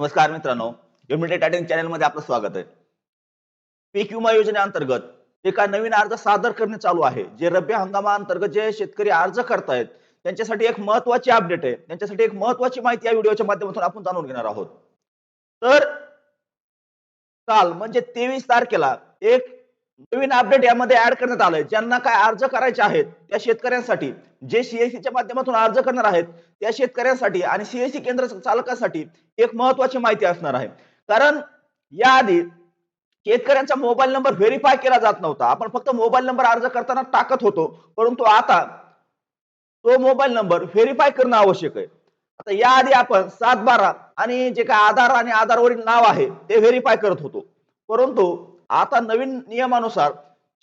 नमस्कार मित्रांनो युनिटी टायटिंग चॅनलमध्ये आपलं स्वागत आहे. पीक विमा योजनेअंतर्गत एका नवीन अर्ज सादर करणे चालू आहे जे रब्बी हंगामाअंतर्गत जे शेतकरी अर्ज करतायत त्यांच्यासाठी एक महत्वाची अपडेट आहे. त्यांच्यासाठी एक महत्वाची माहिती या व्हिडिओच्या माध्यमातून आपण जाणून घेणार आहोत. तर काल म्हणजे तेवीस तारखेला एक नवीन अपडेट यामध्ये ऍड करण्यात आलंय. ज्यांना काय अर्ज करायचे आहेत त्या शेतकऱ्यांसाठी जे सीएससीच्या माध्यमातून अर्ज करणार आहेत त्या शेतकऱ्यांसाठी आणि सीएससी केंद्र चालकासाठी एक महत्वाची माहिती असणार आहे. कारण याआधी शेतकऱ्यांचा मोबाईल नंबर व्हेरीफाय केला जात नव्हता. आपण फक्त मोबाईल नंबर अर्ज करताना टाकत होतो परंतु आता तो मोबाईल नंबर व्हेरीफाय करणं आवश्यक आहे. आता याआधी आपण सात बारा आणि जे काय आधार आणि आधारवरील नाव आहे ते व्हेरीफाय करत होतो. परंतु आता नवीन नियमानुसार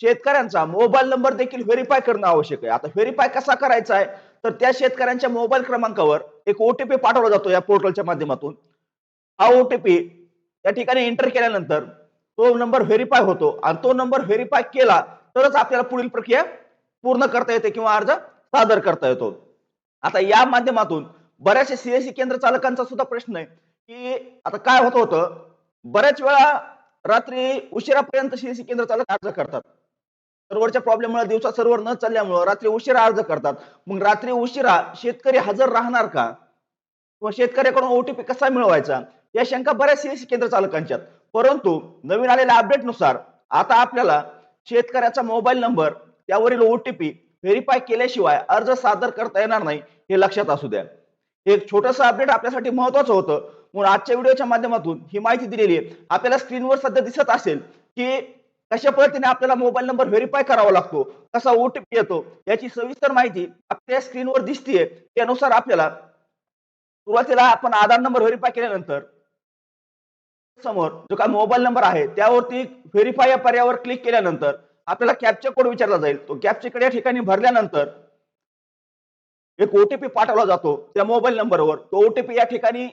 शेतकऱ्यांचा मोबाईल नंबर देखील व्हेरीफाय करणं आवश्यक आहे. आता व्हेरीफाय कसा करायचा आहे तर त्या शेतकऱ्यांच्या मोबाईल क्रमांकावर एक ओटीपी पाठवला जातो या पोर्टलच्या माध्यमातून. हा ओटीपी या ठिकाणी एंटर केल्यानंतर तो नंबर व्हेरीफाय होतो आणि तो नंबर व्हेरीफाय केला तरच आपल्याला पुढील प्रक्रिया पूर्ण करता येते किंवा अर्ज सादर करता येतो. आता या माध्यमातून बऱ्याचशा सीएससी केंद्र चालकांचा सुद्धा प्रश्न आहे की आता काय होत होतं? बऱ्याच वेळा रात्री उशिरापर्यंत सीएससी केंद्र चालक अर्ज करतात. सर्व्हरच्या प्रॉब्लेममुळे दिवसा सर्व्हर न चालल्यामुळे रात्री उशिरा अर्ज करतात. मग रात्री उशिरा शेतकरी हजर राहणार का? किंवा शेतकऱ्याकडून ओटीपी कसा मिळवायचा? या शंका बऱ्याच सीएससी केंद्र चालकांच्या आहेत. परंतु नवीन आलेल्या अपडेटनुसार आता आपल्याला शेतकऱ्याचा मोबाईल नंबर त्यावरील ओटीपी व्हेरीफाय केल्याशिवाय अर्ज सादर करता येणार नाही हे लक्षात असू द्या. एक छोटस अपडेट आपल्यासाठी महत्वाचं होतं. म्हणून आजच्या व्हिडिओच्या माध्यमातून ही माहिती दिलेली आहे. आपल्याला स्क्रीनवर सध्या दिसत असेल की कशा पद्धतीने आपल्याला मोबाईल नंबर व्हेरीफाय करावा लागतो कसा ओटीपी येतो याची सविस्तर माहिती आपल्या स्क्रीनवर दिसतीये. त्यानुसार आपल्याला सुरुवातीला आपण आधार नंबर व्हेरीफाय केल्यानंतर समोर जो काय मोबाईल नंबर आहे त्यावरती व्हेरीफाय या पर्यायावर क्लिक केल्यानंतर आपल्याला कॅपचा कोड विचारला जाईल. तो कॅप्चा कोड या ठिकाणी भरल्यानंतर एक ओटीपी पाठवला जातो त्या मोबाईल नंबरवर. तो ओटीपी या ठिकाणी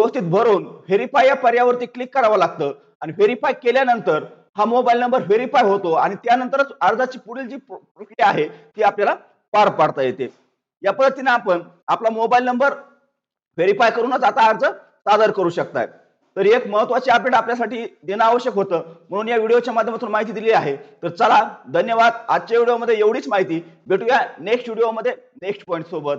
व्यवस्थित भरून व्हेरीफाय या पर्यायावरती क्लिक करावं लागतं. आणि व्हेरीफाय केल्यानंतर हा मोबाईल नंबर व्हेरीफाय होतो आणि त्यानंतरच अर्जाची पुढील जी प्रक्रिया आहे ती आपल्याला पार पाडता येते. या पद्धतीने आपण आपला मोबाईल नंबर व्हेरीफाय करूनच आता अर्ज सादर करू शकताय. तर एक महत्वाची अपडेट आपल्यासाठी देणं आवश्यक होतं. म्हणून या व्हिडिओच्या माध्यमातून माहिती दिली आहे. तर चला धन्यवाद. आजच्या व्हिडिओमध्ये एवढीच माहिती. भेटूया नेक्स्ट व्हिडिओमध्ये नेक्स्ट पॉईंट सोबत.